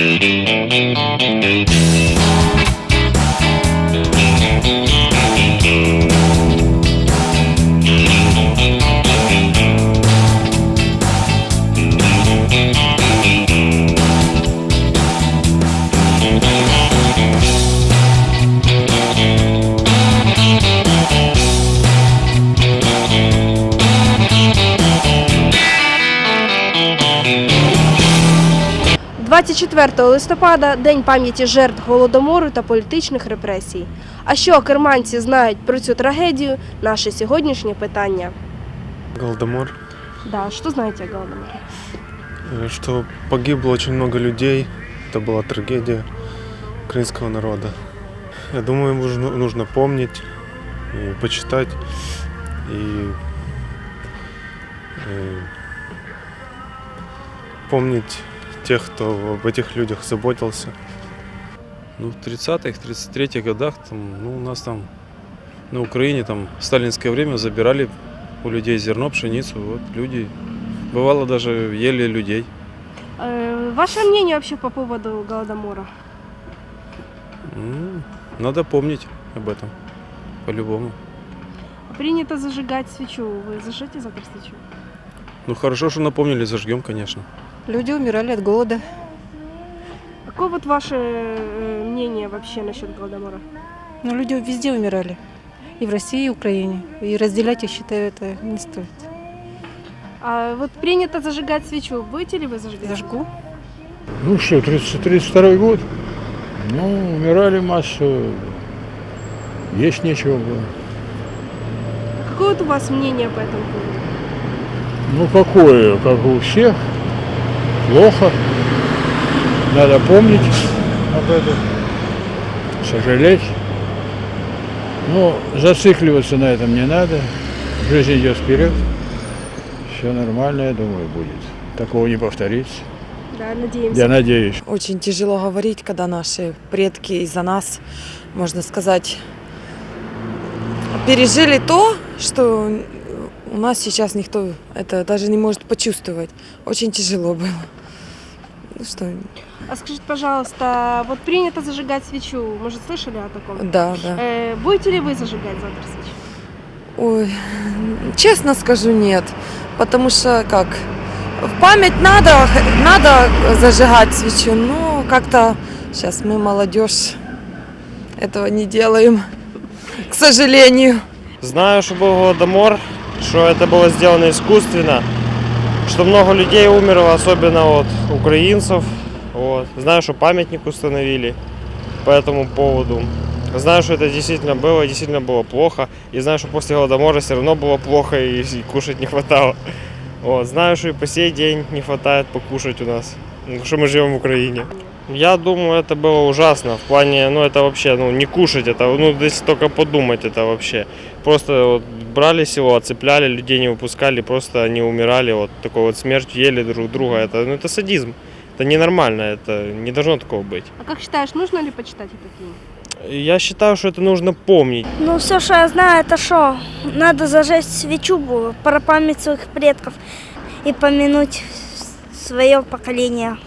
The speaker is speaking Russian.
Mm-hmm. – 24 листопада День пам'яті жертв голодомору та політичних репресій. А що керманці знають про цю трагедію? Наше сьогоднішнє питання. Голодомор, Да, що знаєте о голодоморі? э, что погибло очень много людей. Это была трагедия украинского народа. Я думаю, нужно, нужно помнить и почитать, и э, помнить тех, кто об этих людях заботился. Ну, в 30-х, 33-х годах там, ну, у нас там на Украине там в сталинское время забирали у людей зерно, пшеницу. Вот люди, бывало даже ели людей. Е, Ваше мнение вообще по поводу голодомора? Ну, надо помнить об этом, по-любому. Принято зажигать свечу. Вы зажжете завтра свечу? Ну, хорошо, что напомнили, зажгем, конечно. Люди умирали от голода. Какое вот ваше э, мнение вообще насчет голодомора? Но люди везде умирали. И в России, и в Украине. И разделять, я считаю, это не стоит. А вот принято зажигать свечу. Будете ли вы зажигать? Зажгу. Ну что, 30 32 год. Ну, умирали массу. Есть нечего было. Какое вот у вас мнение по этому поводу? Ну, какое, как у всех. Плохо. Надо помнить об этом. Сожалеть. Но зацикливаться на этом не надо. Жизнь идет вперед. Все нормально, я думаю, будет. Такого не повторится. Да, надеемся. Я надеюсь. Очень тяжело говорить, когда наши предки из-за нас, можно сказать, пережили то, что у нас сейчас никто это даже не может почувствовать. Очень тяжело было. Ну что, А скажите, пожалуйста, вот принято зажигать свечу. Может, слышали о таком? да, да. Э, будете ли вы зажигать завтра свечу? Ой, честно скажу, нет. Потому что как? В память надо, надо зажигать свечу, но как-то сейчас мы молодежь этого не делаем, к сожалению. Знаю, что был Голодомор, что это было сделано искусственно, что много людей умерло, особенно от украинцев. Вот. Знаю, что памятник установили по этому поводу. Знаю, что это действительно было, действительно было плохо. И знаю, что после Голодомора все равно было плохо и, и кушать не хватало. Вот. Знаю, что и по сей день не хватает покушать у нас, потому что мы живем в Украине. Я думаю, это было ужасно. В плане, ну это вообще, ну не кушать это, ну если только подумать это вообще. Просто вот брали село, оцепляли, людей не выпускали, просто они умирали вот такой вот смертью, ели друг друга. Это, ну это садизм. Это ненормально, это не должно такого быть. А как считаешь, нужно ли почитать эту книгу? Я считаю, что это нужно помнить. Ну, все, что я знаю, это что? Надо зажечь свечу было, про память своих предков и помянуть свое поколение.